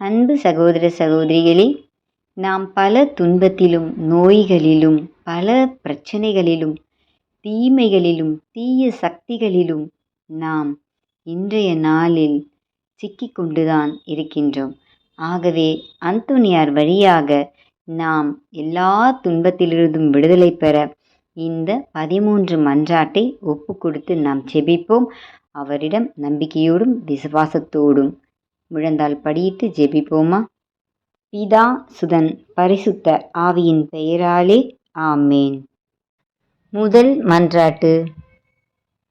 அன்பு சகோதர சகோதரிகளே நாம் பல துன்பத்திலும் நோய்களிலும் பல பிரச்சனைகளிலும் தீமைகளிலும் தீய சக்திகளிலும் நாம் இன்றைய நாளில் சிக்கிக்கொண்டுதான் இருக்கின்றோம். ஆகவே அந்தோனியார் வழியாக நாம் எல்லா துன்பத்திலிருந்தும் விடுதலை பெற இந்த பதிமூன்று மன்றாட்டை ஒப்பு கொடுத்து நாம் செபிப்போம். அவரிடம் நம்பிக்கையோடும் விசுவாசத்தோடும் முழந்தால் படியிட்டு ஜெபிப்போமா? பிதா சுதன் பரிசுத்த ஆவியின் பெயராலே ஆமேன். முதல் மன்றாட்டு.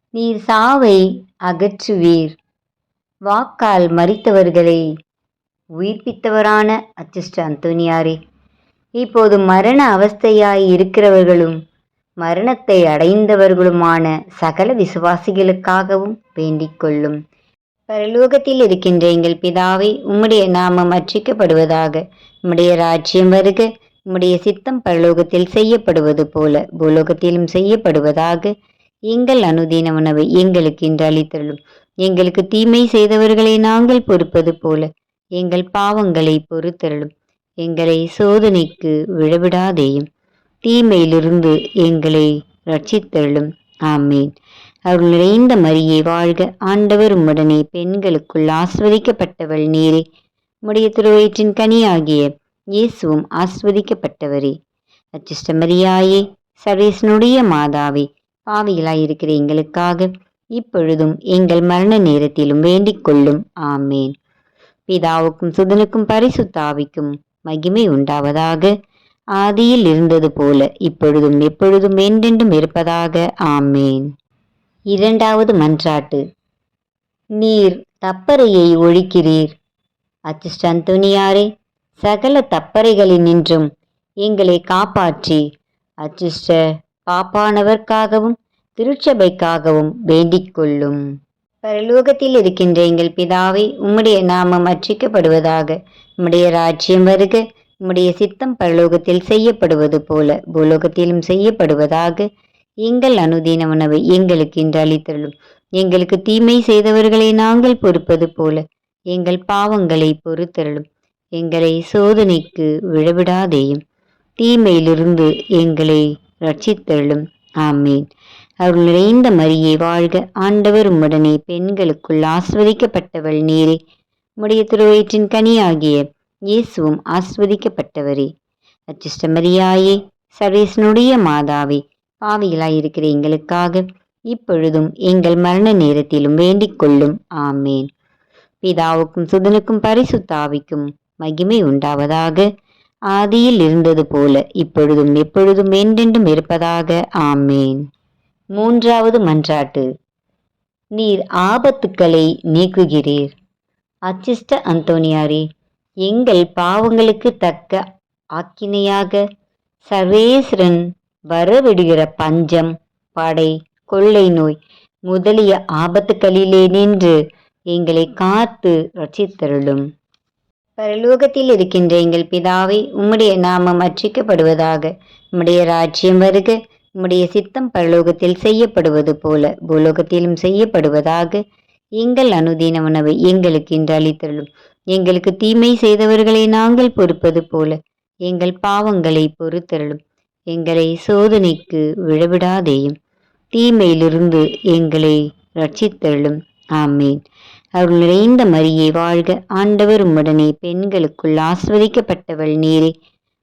நீர் சாவை அகற்றுவீர். வாக்கால் மறித்தவர்களை உயிர்ப்பித்தவரான அச்சிஷ்ட அந்தோனியாரே இப்போது மரண அவஸ்தையாய் இருக்கிறவர்களும் மரணத்தை அடைந்தவர்களுமான சகல விசுவாசிகளுக்காகவும் வேண்டிக் கொள்ளும். பரலோகத்தில் இருக்கின்ற எங்கள் பிதாவை உம்முடைய நாமம் அர்ச்சிக்கப்படுவதாக. உம்முடைய ராஜ்யம் வருக. உம்முடைய சித்தம் பரலோகத்தில் செய்யப்படுவது போல பூலோகத்திலும் செய்யப்படுவதாக எங்கள் அனுதீன உணவை எங்களுக்கு இன்று அளித்தருளும். எங்களுக்கு தீமை செய்தவர்களை நாங்கள் பொறுப்பது போல எங்கள் பாவங்களை பொறுத்தருளும். எங்களை சோதனைக்கு விழவிடாதேயும் தீமையிலிருந்து எங்களை ரட்சித்தருளும். ஆமீன். அருள் நிறைந்த மரியே வாழ்க. ஆண்டவர் உம்முடனே பெண்களுக்குள் ஆஸ்வதிக்கப்பட்டவள் நீரே. உம்முடைய திருவயிற்றின் கனியாகிய இயேசுவும் ஆஸ்வதிக்கப்பட்டவரே. அச்சிஷ்ட மரியாயே சர்வேசனுடைய மாதாவே பாவிகளாயிருக்கிற எங்களுக்காக இப்பொழுதும் எங்கள் மரண நேரத்திலும் வேண்டிக் கொள்ளும். ஆமேன். பிதாவுக்கும் சுதனுக்கும் பரிசுத்தாவிக்கும் மகிமை உண்டாவதாக. ஆதியில் இருந்தது போல இப்பொழுதும் எப்பொழுதும் என்றென்றும் இருப்பதாக. ஆமேன். இரண்டாவது மன்றாட்டு. நீர் தப்பறையை ஒழிக்கிறீர். அச்சிஷ்ட அந்தோனியாரே சகல தப்பறைகளினின்றும் எங்களை காப்பாற்றி. அச்சிஷ்ட பாப்பானவர்க்காகவும் திருச்சபைக்காகவும் வேண்டிக் கொள்ளும். பரலோகத்தில் இருக்கின்ற எங்கள் பிதாவை உம்முடைய நாமம் அர்ச்சிக்கப்படுவதாக உம்முடைய ராஜ்யம் வருக உம்முடைய சித்தம் பரலோகத்தில் செய்யப்படுவது போல பூலோகத்திலும் செய்யப்படுவதாக எங்கள் அனுதீன உணவை எங்களுக்கு இன்று அளித்தருளும். எங்களுக்கு தீமை செய்தவர்களை நாங்கள் பொறுப்பது போல எங்கள் பாவங்களை பொறுத்தருளும். எங்களை சோதனைக்கு விழவிடாதேயும். தீமையிலிருந்து எங்களை ரட்சித்தருளும் ஆமேன். அருள் நிறைந்த மரியை வாழ்க ஆண்டவர் உம்முடனே. பெண்களுக்குள் ஆஸ்வதிக்கப்பட்டவள் நீரே. உடைய திருவயிற்றின் கனியாகிய இயேசுவும் ஆஸ்வதிக்கப்பட்டவரே. அச்சிஷ்ட மரியாயே சர்வேசனுடைய மாதாவே. பாவிகளாயிருக்கிற எங்களுக்காக இப்பொழுதும் எங்கள் மரண நேரத்திலும் வேண்டிக் கொள்ளும் ஆமேன். பிதாவுக்கும் சுதனுக்கும் பரிசுத்தாவிக்கும் மகிமை உண்டாவதாக. ஆதியில் இருந்தது போல இப்பொழுதும் எப்பொழுதும் என்றென்றும் இருப்பதாக. ஆமேன். மூன்றாவது மன்றாட்டு. நீர் ஆபத்துக்களை நீக்குகிறீர். அச்சிஷ்ட அந்தோனியாரே எங்கள் பாவங்களுக்கு தக்க ஆக்கினையாக சர்வேஸ்வரன் வரவிடுகிற பஞ்சம் படை கொள்ளை நோய் முதலிய ஆபத்துக்களிலே நின்று எங்களை காத்து ரட்சித்தருளும். பரலோகத்தில் இருக்கின்ற எங்கள் பிதாவை உம்முடைய நாமம் அர்ச்சிக்கப்படுவதாக உம்முடைய ராஜ்யம் வருக உம்முடைய சித்தம் பரலோகத்தில் செய்யப்படுவது போல பூலோகத்திலும் செய்யப்படுவதாக எங்கள் அனுதீன உணவை எங்களுக்கு இன்று அளித்தருளும். எங்களுக்கு தீமை செய்தவர்களை நாங்கள் பொறுப்பது போல எங்கள் பாவங்களை பொறுத்தருளும். எங்களை சோதனைக்கு விழவிடாதேயும். தீமையிலிருந்து எங்களை ரட்சித்தருளும் ஆமேன். அருள் நிறைந்த மரியே வாழ்க ஆண்டவர் உடனே பெண்களுக்குள் ஆஸ்வதிக்கப்பட்டவள் நீரே.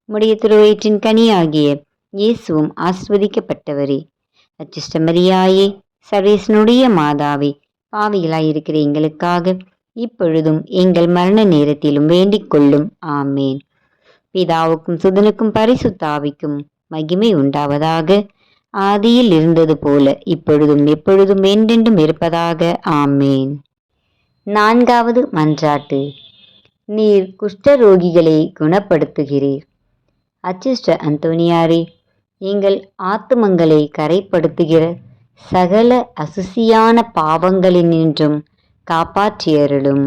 உடைய திருவயிற்றின் கனியாகிய இயேசுவும் ஆஸ்வதிக்கப்பட்டவரே. அச்சிஷ்ட மரியாயே சர்வேசனுடைய மாதாவே பாவிகளாயிருக்கிற எங்களுக்காக இப்பொழுதும் எங்கள் மரண நேரத்திலும் வேண்டிக் கொள்ளும் ஆமேன். பிதாவுக்கும் சுதனுக்கும் பரிசுத்தாவிக்கும் மகிமை உண்டாவதாக. ஆதியில் இருந்தது போல இப்பொழுதும் எப்பொழுதும் என்றென்றும் இருப்பதாக. ஆமேன். நான்காவது மன்றாட்டு. நீர் குஷ்டரோகிகளை குணப்படுத்துகிறீர். அச்சிஷ்ட அந்தோனியாரே எங்கள் ஆத்துமங்களை கரைப்படுத்துகிற சகல அசுசியான பாவங்களினின்றும் காப்பாற்றியருளும்.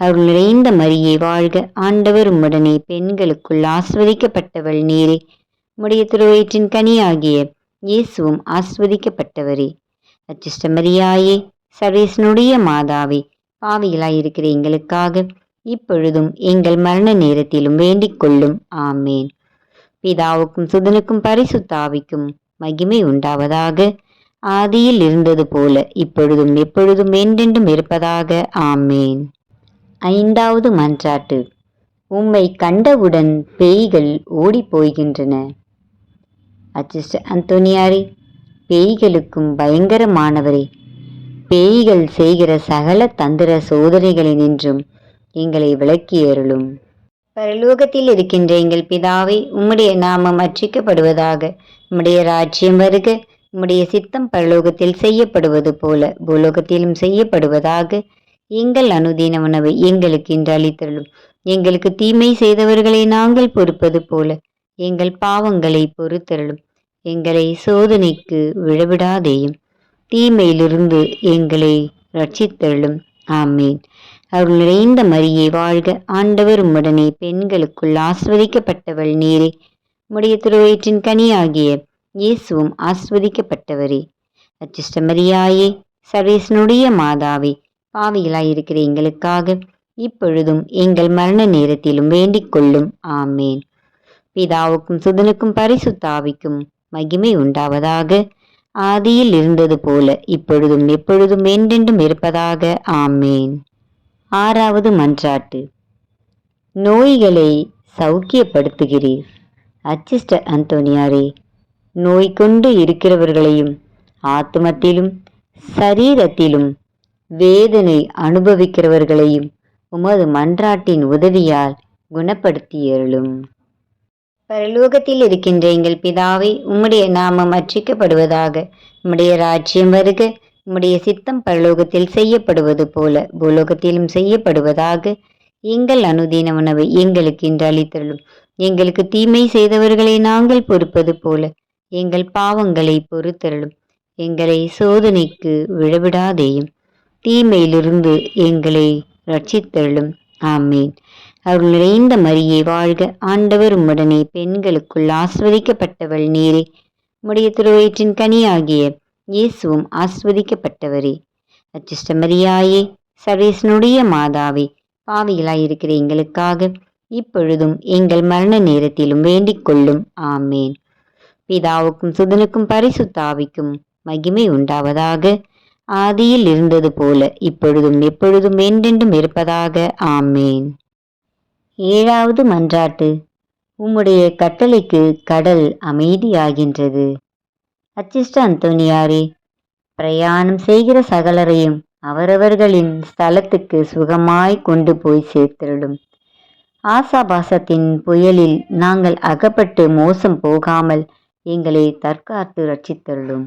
அருள் நிறைந்த மரியே வாழ்க. ஆண்டவர் உம்முடனே பெண்களுக்குள் ஆஸ்வதிக்கப்பட்டவள் நீரே. உம்முடைய திருவயிற்றின் கனியாகிய இயேசுவும் ஆஸ்வதிக்கப்பட்டவரே. அச்சிஷ்டமரியாயே சர்வேசனுடைய மாதாவே பாவிகளாயிருக்கிற எங்களுக்காக இப்பொழுதும் எங்கள் மரண நேரத்திலும் வேண்டிக் கொள்ளும் ஆமேன். பிதாவுக்கும் சுதனுக்கும் பரிசுத்தாவிக்கும் மகிமை உண்டாவதாக. ஆதியில் இருந்தது போல இப்பொழுதும் எப்பொழுதும் என்றென்றும் இருப்பதாக. ஆமேன். ஐந்தாவது மன்றாட்டு. உம்மை கண்டவுடன் பேய்கள் ஓடிப் போய்கின்றன அச்சிஸ்டர் அந்தோனியாரே பேய்களுக்கும் பயங்கரமானவரே பேய்கள் செய்கிற சகல தந்திர சோதனைகளினின்றும் எங்களை விளக்கியருளும். பரலோகத்தில் இருக்கின்ற எங்கள் பிதாவை உம்முடைய நாமம் அர்ச்சிக்கப்படுவதாக உம்முடைய ராஜ்யம் வருக உம்முடைய சித்தம் பரலோகத்தில் செய்யப்படுவது போல பூலோகத்திலும் செய்யப்படுவதாக எங்கள் அனுதீன உணவை எங்களுக்கு இன்று அளித்தருளும். எங்களுக்கு தீமை செய்தவர்களை நாங்கள் பொறுப்பது போல எங்கள் பாவங்களை பொறுத்தருளும். எங்களை சோதனைக்கு விழவிடாதேயும். தீமையிலிருந்து எங்களை ரட்சித்தருளும் ஆமேன். அருள் நிறைந்த மரியை வாழ்க ஆண்டவர் உம்முடனே. பெண்களுக்குள் ஆஸ்வதிக்கப்பட்டவள் நீரே. உடைய திருவயிற்றின் கனியாகிய இயேசுவும் ஆஸ்வதிக்கப்பட்டவரே. அச்சிஷ்டமரியாயே சர்வேசனுடைய மாதாவே. பாவிகளாயிருக்கிற எங்களுக்காக இப்பொழுதும் எங்கள் மரண நேரத்திலும் வேண்டிக் கொள்ளும் ஆமேன். பிதாவுக்கும் சுதனுக்கும் பரிசுத்தாவிக்கும் மகிமை உண்டாவதாக. ஆதியில் இருந்தது போல இப்பொழுதும் எப்பொழுதும் என்றென்றும் இருப்பதாக. ஆமேன். ஆறாவது மன்றாட்டு. நோய்களை சௌக்கியப்படுத்துகிறீர். அச்சிஸ்டர் அந்தோனியாரே நோய் கொண்டு இருக்கிறவர்களையும் ஆத்மத்திலும் சரீரத்திலும் வேதனை அனுபவிக்கிறவர்களையும் உமது மன்றாட்டின் உதவியால் குணப்படுத்தியருளும். பரலோகத்தில் இருக்கின்ற எங்கள் பிதாவை உம்முடைய நாமம் அர்ச்சிக்கப்படுவதாக உம்முடைய ராஜ்யம் வருக உம்முடைய சித்தம் பரலோகத்தில் செய்யப்படுவது போல பூலோகத்திலும் செய்யப்படுவதாக எங்கள் அனுதீன உணவை எங்களுக்கு இன்று அளித்தருளும். எங்களுக்கு தீமை செய்தவர்களை நாங்கள் பொறுப்பது போல எங்கள் பாவங்களை பொறுத்தருளும். எங்களை சோதனைக்கு விழவிடாதேயும் தீமையிலிருந்து எங்களை ரட்சித்தருளும் ஆமீன். அருள் நிறைந்த மரியே வாழ்க ஆண்டவர் உடனே பெண்களுக்குள் ஆஸ்வதிக்கப்பட்டவள் நீரே. உடைய திருவயிற்றின் கனியாகிய இயேசுவும் ஆஸ்வதிக்கப்பட்டவரே. அச்சிஷ்டமரியாயே சர்வேசனுடைய மாதாவே பாவிகளாயிருக்கிற எங்களுக்காக இப்பொழுதும் எங்கள் மரண நேரத்திலும் வேண்டிக் கொள்ளும். ஆமேன். பிதாவுக்கும் சுதனுக்கும் பரிசுத்தாவிக்கும் மகிமை உண்டாவதாக ஆதியில் இருந்தது போல இப்பொழுதும் எப்பொழுதும் என்றென்றும் இருப்பதாக. ஆமேன். ஏழாவது மன்றாட்டு. உம்முடைய கட்டளைக்கு கடல் அமைதியாகின்றது. அச்சிஷ்ட அந்தோனியாரே பிரயாணம் செய்கிற சகலரையும் அவரவர்களின் ஸ்தலத்துக்கு சுகமாய் கொண்டு போய் சேர்த்திருடும் ஆசாபாசத்தின் புயலில் நாங்கள் அகப்பட்டு மோசம் போகாமல் எங்களை தற்காத்து ரட்சித்தருளும்.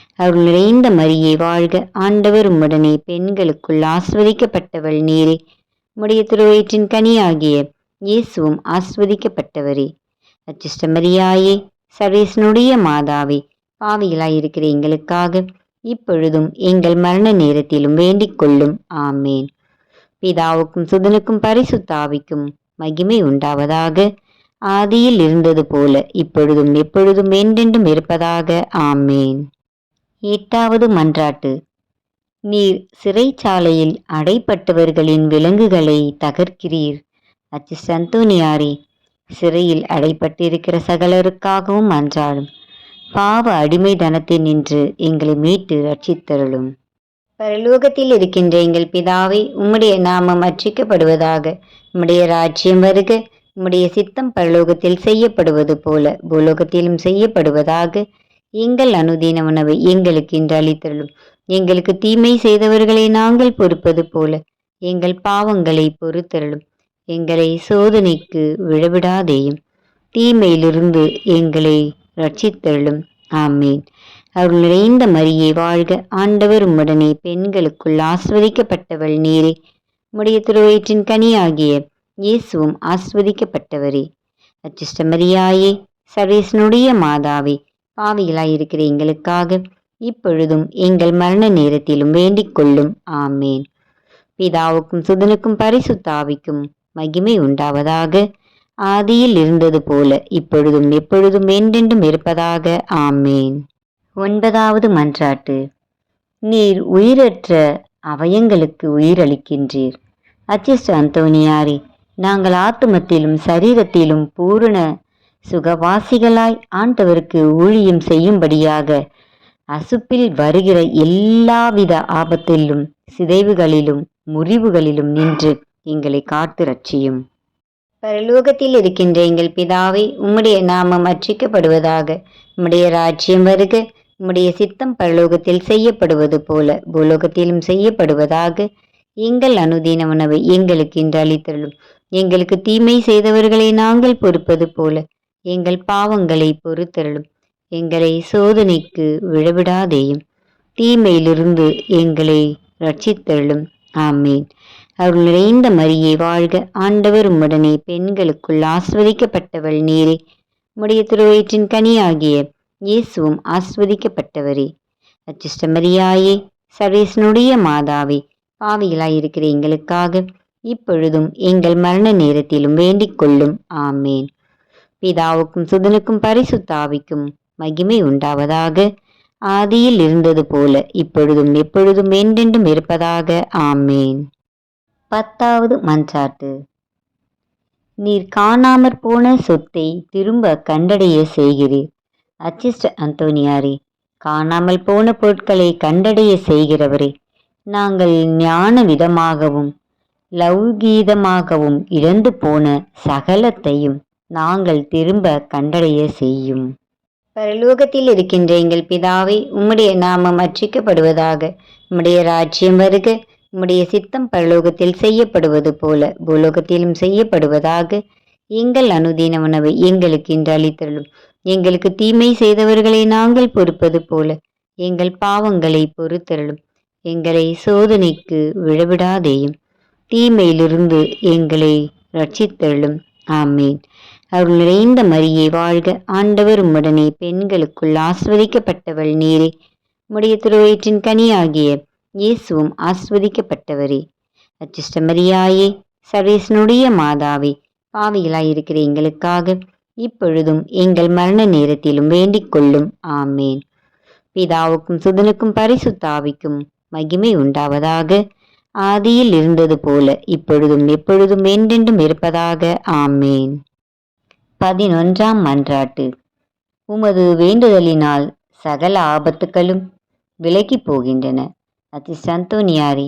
அருள் நிறைந்த மரியே வாழ்க. ஆண்டவர் உம்முடனே பெண்களுக்குள் ஆஸ்வதிக்கப்பட்டவள் நீரே. உம்முடைய திருவயிற்றின் கனியாகிய இயேசுவும் ஆஸ்வதிக்கப்பட்டவரே. அச்சிஷ்டமரியாயே சர்வேசனுடைய மாதாவே பாவிகளாயிருக்கிற எங்களுக்காக இப்பொழுதும் எங்கள் மரண நேரத்திலும் வேண்டிக் கொள்ளும். ஆமேன். பிதாவுக்கும் சுதனுக்கும் பரிசுத்தாவிக்கும் மகிமை உண்டாவதாக. ஆதியில் இருந்தது போல இப்பொழுதும் எப்பொழுதும் என்றென்றும் இருப்பதாக. ஆமேன். எட்டாவது மன்றாட்டு. நீர் சிறைச்சாலையில் அடைப்பட்டவர்களின் விலங்குகளை தகர்க்கிறீர். அச்சு சந்தோனியாரி சிறையில் அடைப்பட்டிருக்கிற சகலருக்காகவும் அன்றாடும். பாவ அடிமைதனத்தில் நின்று எங்களை மீட்டு ரட்சித்தருளும். பரலோகத்தில் இருக்கின்ற எங்கள் பிதாவை உம்முடைய நாமம் அர்ச்சிக்கப்படுவதாக உம்முடைய ராஜ்யம் வருக உம்முடைய சித்தம் பரலோகத்தில் செய்யப்படுவது போல பூலோகத்திலும் செய்யப்படுவதாக எங்கள் அனுதீன உணவை எங்களுக்கு இன்று அளித்தருளும். எங்களுக்கு தீமை செய்தவர்களை நாங்கள் பொறுப்பது போல எங்கள் பாவங்களை பொறுத்தருளும். எங்களை சோதனைக்கு விழவிடாதேயும். தீமையிலிருந்து எங்களை ரட்சித்தருளும். ஆமீன். அவர் நிறைந்த மரியே வாழ்க ஆண்டவர் உடனே பெண்களுக்குள் ஆஸ்வதிக்கப்பட்டவள் நீரே. உடைய திருவயிற்றின் கனியாகிய இயேசுவும் ஆஸ்வதிக்கப்பட்டவரே. அச்சிஷ்டமரியாயே சர்வேசனுடைய மாதாவே. பாவிகளாயிருக்கிற எங்களுக்காக இப்பொழுதும் எங்கள் மரண நேரத்திலும் வேண்டிக் கொள்ளும். ஆமேன். பிதாவுக்கும் சுதனுக்கும் பரிசுத்தாவிக்கும் மகிமை உண்டாவதாக. ஆதியில் இருந்தது போல இப்பொழுதும் எப்பொழுதும் என்றென்றும் இருப்பதாக. ஆமேன். ஒன்பதாவது மன்றாட்டு. நீர் உயிரற்ற அவயங்களுக்கு உயிரளிக்கின்றீர். அச்சிஸ்ட் அந்தோனியாரி நாங்கள் ஆத்துமத்திலும் சரீரத்திலும் பூரண சுகவாசிகளாய் ஆண்டவருக்கு ஊழியம் செய்யும்படியாக அசுப்பில் வருகிற எல்லாவித ஆபத்திலும் சிதைவுகளிலும் முறிவுகளிலும் நின்று எங்களை காத்து ரட்சியும் பரலோகத்தில் இருக்கின்ற எங்கள் பிதாவை உம்முடைய நாமம் அர்ச்சிக்கப்படுவதாக உம்முடைய ராஜ்யம் வருக உம்முடைய சித்தம் பரலோகத்தில் செய்யப்படுவது போல பூலோகத்திலும் செய்யப்படுவதாக எங்கள் அனுதீன உணவை எங்களுக்கு இன்று அளித்தருளும். எங்களுக்கு தீமை செய்தவர்களை நாங்கள் பொறுப்பது போல எங்கள் பாவங்களை பொறுத்தருளும். எங்களை சோதனைக்கு விழவிடாதேயும். தீமையிலிருந்து எங்களை ரட்சித்தருளும் ஆமேன். அருள் நிறைந்த மரியை வாழ்க. ஆண்டவர் உடனே பெண்களுக்குள் ஆஸ்வதிக்கப்பட்டவள் நீரே. உம்முடைய திருவயிற்றின் கனியாகிய இயேசுவும் ஆஸ்வதிக்கப்பட்டவரே. அச்சிஷ்டமரியாயே சர்வேசனுடைய மாதாவே பாவிகளாயிருக்கிற எங்களுக்காக இப்பொழுதும் எங்கள் மரண நேரத்திலும் வேண்டிக் கொள்ளும். ஆமேன். பிதாவுக்கும் சுதனுக்கும் பரிசுத்தாவிக்கும் மகிமை உண்டாவதாக ஆதியில் இருந்தது போல இப்பொழுதும் எப்பொழுதும் என்றென்றும் இருப்பதாக ஆமேன் பத்தாவது மஞ்சாட்டு நீர் காணாமற் போன சொத்தை திரும்ப கண்டடைய செய்கிறீர் அச்சிஸ்ட அந்தோனியாரே காணாமல் போன பொருட்களை கண்டடைய செய்கிறவரே நாங்கள் ஞான விதமாகவும் லௌகீதமாகவும் இழந்து போன சகலத்தையும் நாங்கள் திரும்ப கண்டடைய செய்யும். பரலோகத்தில் இருக்கின்ற எங்கள் பிதாவை உம்முடைய நாமம் அர்ச்சிக்கப்படுவதாக உம்முடைய ராஜ்யம் வருக உம்முடைய சித்தம் பரலோகத்தில் செய்யப்படுவது போல பூலோகத்திலும் செய்யப்படுவதாக எங்கள் அனுதீன உணவை எங்களுக்கு இன்று அளித்தருளும். எங்களுக்கு தீமை செய்தவர்களை நாங்கள் பொறுப்பது போல எங்கள் பாவங்களை பொறுத்தருளும். எங்களை சோதனைக்கு விழவிடாதேயும் தீமையிலிருந்து எங்களை ரட்சித்தருளும். ஆமேன். அருள் நிறைந்த மரியே வாழ்க. ஆண்டவர் உம்முடனே பெண்களுக்குள் ஆஸ்வதிக்கப்பட்டவள் நீரே. உம்முடைய திருவயிற்றின் கனியாகிய இயேசுவும் ஆஸ்வதிக்கப்பட்டவரே. அச்சிஷ்டமரியாயே சர்வேசனுடைய மாதாவே பாவிகளாயிருக்கிற எங்களுக்காக இப்பொழுதும் எங்கள் மரண நேரத்திலும் வேண்டிக் கொள்ளும் ஆமேன். பிதாவுக்கும் சுதனுக்கும் பரிசுத்தாவிக்கும் மகிமை உண்டாவதாக. ஆதியில் இருந்தது போல இப்பொழுதும் எப்பொழுதும் என்றென்றும் இருப்பதாக. ஆமேன். பதினொன்றாம் மன்றாட்டு. உமது வேண்டுதலினால் சகல ஆபத்துக்களும் விலகி போகின்றன. அதி சந்தோனியாரி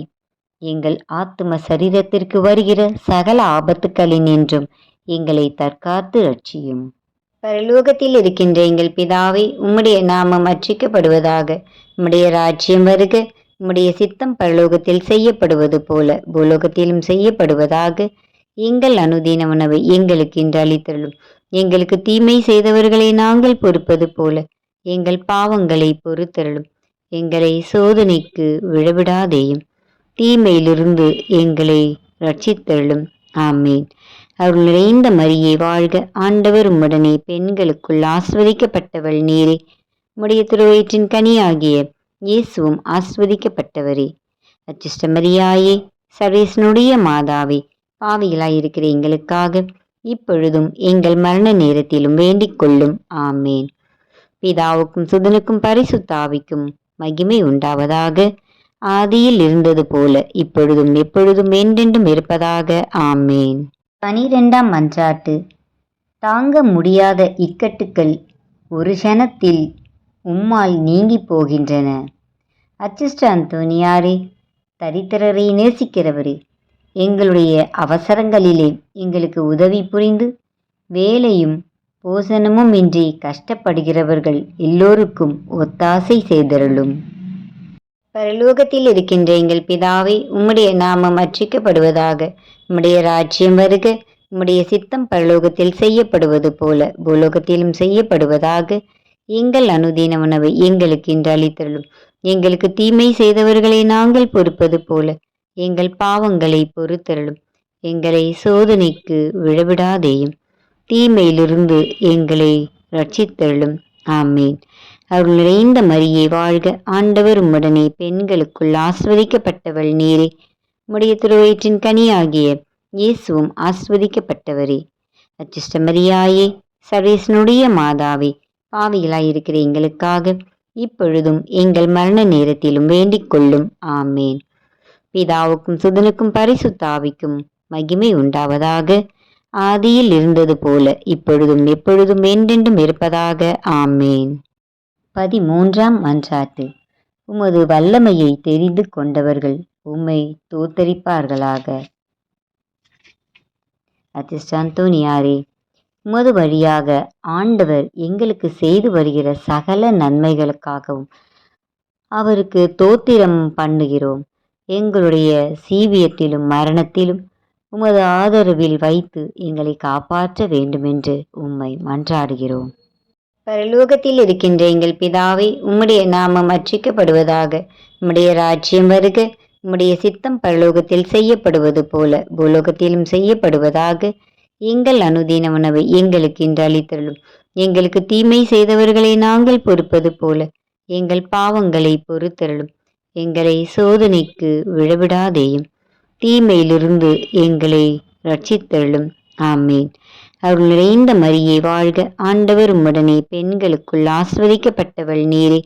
எங்கள் ஆத்தும சரீரத்திற்கு வருகிற சகல ஆபத்துக்களின் என்றும் எங்களை தற்காத்து ரட்சியும். பரலோகத்தில் இருக்கின்ற எங்கள் பிதாவை உம்முடைய நாமம் அர்ச்சிக்கப்படுவதாக உம்முடைய ராஜ்யம் வருக உம்முடைய சித்தம் பரலோகத்தில் செய்யப்படுவது போல பூலோகத்திலும் செய்யப்படுவதாக எங்கள் அனுதீன உணவை எங்களுக்கு இன்று அளித்தருளும். எங்களுக்கு தீமை செய்தவர்களை நாங்கள் பொறுப்பது போல எங்கள் பாவங்களை பொறுத்தருளும். எங்களை சோதனைக்கு விழவிடாதேயும். தீமையிலிருந்து எங்களை ரட்சித்தருளும். ஆமேன். அவள் நிறைந்த மரியை வாழ்க. ஆண்டவர் உடனே பெண்களுக்குள் ஆஸ்வதிக்கப்பட்டவள் நீரே. உடைய திருவயிற்றின் கனியாகிய இயேசுவும் ஆஸ்வதிக்கப்பட்டவரே. அச்சிஷ்டமரியாயே சர்வேசனுடைய மாதாவே பாவிகளாயிருக்கிற எங்களுக்காக இப்பொழுதும் எங்கள் மரண நேரத்திலும் வேண்டிக் கொள்ளும். ஆமேன். பிதாவுக்கும் சுதனுக்கும் பரிசுத்தாவிக்கும் மகிமை உண்டாவதாக. ஆதியில் இருந்தது போல இப்பொழுதும் எப்பொழுதும் என்றென்றும் இருப்பதாக. ஆமேன். பனிரெண்டாம் மன்றாட்டு தாங்க முடியாத இக்கட்டுக்கள் ஒரு க்ஷணத்தில் உம்மால் நீங்கி போகின்றன. அச்சிஸ்ட அந்தோனியாரே தரித்திரரை நேசிக்கிறவரே எங்களுடைய அவசரங்களிலே எங்களுக்கு உதவி புரிந்து வேலையும் போசனமும் இன்றி கஷ்டப்படுகிறவர்கள் எல்லோருக்கும் ஒத்தாசை செய்தருளும். பரலோகத்தில் இருக்கின்ற எங்கள் பிதாவை உம்முடைய நாமம் அர்ச்சிக்கப்படுவதாக உம்முடைய ராஜ்யம் வருக உம்முடைய சித்தம் பரலோகத்தில் செய்யப்படுவது போல பூலோகத்திலும் செய்யப்படுவதாக எங்கள் அனுதீன உணவை எங்களுக்கு இன்று அளித்தருளும். எங்களுக்கு தீமை செய்தவர்களை நாங்கள் பொறுப்பது போல எங்கள் பாவங்களை பொறுத்தருளும். எங்களை சோதனைக்கு விழவிடாதேயும். தீமையிலிருந்து எங்களை ரட்சித்தருளும் ஆமீன். அருள் நிறைந்த மரியே வாழ்க ஆண்டவர் உடனே பெண்களுக்குள் ஆஸ்வதிக்கப்பட்டவள் நீரே. உடைய திருவயிற்றின் கனியாகிய இயேசுவும் ஆஸ்வதிக்கப்பட்டவரே. அச்சிஷ்டமரியாயே சர்வேசனுடைய மாதாவே பாவிகளாயிருக்கிற எங்களுக்காக இப்பொழுதும் எங்கள் மரண நேரத்திலும் வேண்டிக் கொள்ளும். ஆமேன். பிதாவுக்கும் சுதனுக்கும் பரிசுத்தாவிக்கும் மகிமை உண்டாவதாக ஆதியில் இருந்தது போல இப்பொழுதும் எப்பொழுதும் என்றென்றும் இருப்பதாக ஆமேன் பதிமூன்றாம் மன்றாட்டு உமது வல்லமையை தெரிந்து கொண்டவர்கள் உம்மை தோத்தரிப்பார்களாக அத்திஸ்டாந்தோனியாரே உமது வழியாக ஆண்டவர் எங்களுக்கு செய்து வருகிற சகல நன்மைகளுக்காகவும் அவருக்கு தோத்திரம் பண்ணுகிறோம் எங்களுடைய சீவியத்திலும் மரணத்திலும் உமது ஆதரவில் வைத்து எங்களை காப்பாற்ற வேண்டுமென்று உம்மை மன்றாடுகிறோம். பரலோகத்தில் இருக்கின்ற எங்கள் பிதாவை உம்முடைய நாமம் அர்ச்சிக்கப்படுவதாக உம்முடைய ராஜ்யம் வருக உம்முடைய சித்தம் பரலோகத்தில் செய்யப்படுவது போல பூலோகத்திலும் செய்யப்படுவதாக எங்கள் அனுதின உணவை எங்களுக்கு இன்று அளித்தருளும். எங்களுக்கு தீமை செய்தவர்களை நாங்கள் பொறுப்பது போல எங்கள் பாவங்களை பொறுத்தருளும். எங்களை சோதனைக்கு விழவிடாதேயும் தீமையிலிருந்து எங்களை ரட்சித்தருளும் ஆமேன். அருள் நிறைந்த மரியே வாழ்க ஆண்டவர் உடனே பெண்களுக்குள் ஆஸ்வதிக்கப்பட்டவள் நீரே.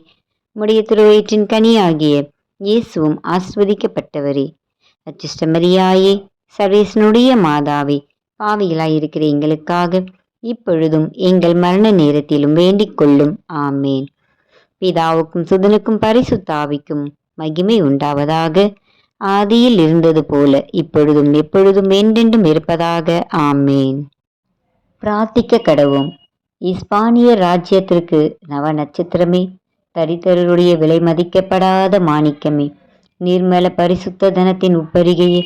உடைய திருவயிற்றின் கனியாகிய இயேசுவும் ஆஸ்வதிக்கப்பட்டவரே. அச்சிஷ்டமரியாயே சர்வேசனுடைய மாதாவே பாவிகளாயிருக்கிற எங்களுக்காக இப்பொழுதும் எங்கள் மரண நேரத்திலும் வேண்டிக் கொள்ளும் ஆமேன். பிதாவுக்கும் சுதனுக்கும் பரிசுத்தாவிக்கும் மகிமை உண்டாவதாக. ஆதியில் இருந்தது போல இப்பொழுதும் எப்பொழுதும் என்றென்றும் இருப்பதாக. ஆமேன். பிரார்த்திக்க கடவும் இஸ்பானிய ராஜ்யத்திற்கு நவ நட்சத்திரமே தரித்தருடைய விலை மதிக்கப்படாத மாணிக்கமே நிர்மல பரிசுத்த தனத்தின் உப்பரிகையே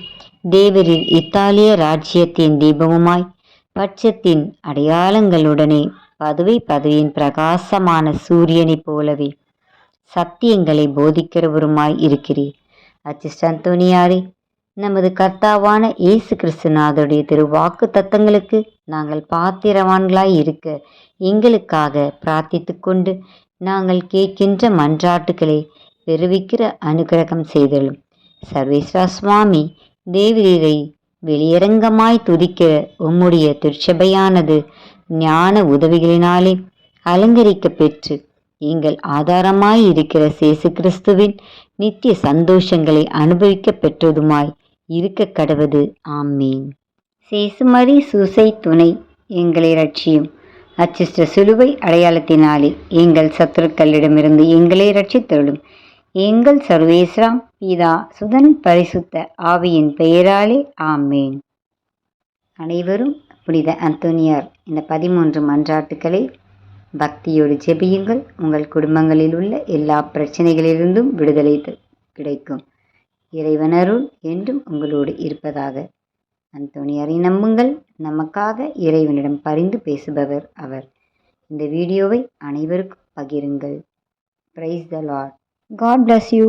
தேவரில் இத்தாலிய ராஜ்யத்தின் தீபமுமாய் பட்சத்தின் அடையாளங்களுடனே பதவி பதவியின் பிரகாசமான சூரியனைப் போலவே சத்தியங்களை போதிக்கிறவருமாய் இருக்கிறீர். அச்சிஸ்டந்தோனியாரே நமது கர்த்தாவான இயேசு கிறிஸ்துநாதருடைய திரு வாக்கு தத்தங்களுக்கு நாங்கள் பாத்திரவான்களாய் இருக்க எங்களுக்காக பிரார்த்தித்து கொண்டு நாங்கள் கேட்கின்ற மன்றாட்டுகளை பெருவிக்கிற அனுகிரகம் செய்தலும். சர்வேஸ்வரா சுவாமி தேவரீரை வெளியரங்கமாய் துதிக்கிற உம்முடைய திருச்சபையானது ஞான உதவிகளினாலே அலங்கரிக்க பெற்று எங்கள் ஆதாரமாய் இருக்கிற சேசு கிறிஸ்துவின் நித்திய சந்தோஷங்களை அனுபவிக்க பெற்றதுமாய் இருக்க கடவது. ஆமீன். சேசுமரி சூசை துணை எங்களை ரட்சியும் அச்சிஷ்ட சிலுவை அடையாளத்தினாலே எங்கள் சத்துருக்களிடமிருந்து எங்களை ரட்சித்தருளும் எங்கள் சர்வேஸ்ராம் பிதா சுதன் பரிசுத்த ஆவியின் பெயராலே ஆமேன். அனைவரும் புனித அந்தோனியார். இந்த பதிமூன்று மன்றாட்டுக்களை பக்தியோடு ஜெபியுங்கள். உங்கள் குடும்பங்களில் உள்ள எல்லா பிரச்சனைகளிலிருந்தும் விடுதலை கிடைக்கும். இறைவனருள் என்றும் உங்களோடு இருப்பதாக அந்தோணியாரை நம்புங்கள். நமக்காக இறைவனிடம் பரிந்து பேசுபவர் அவர். இந்த வீடியோவை அனைவருக்கும் பகிருங்கள். Praise the lord god bless you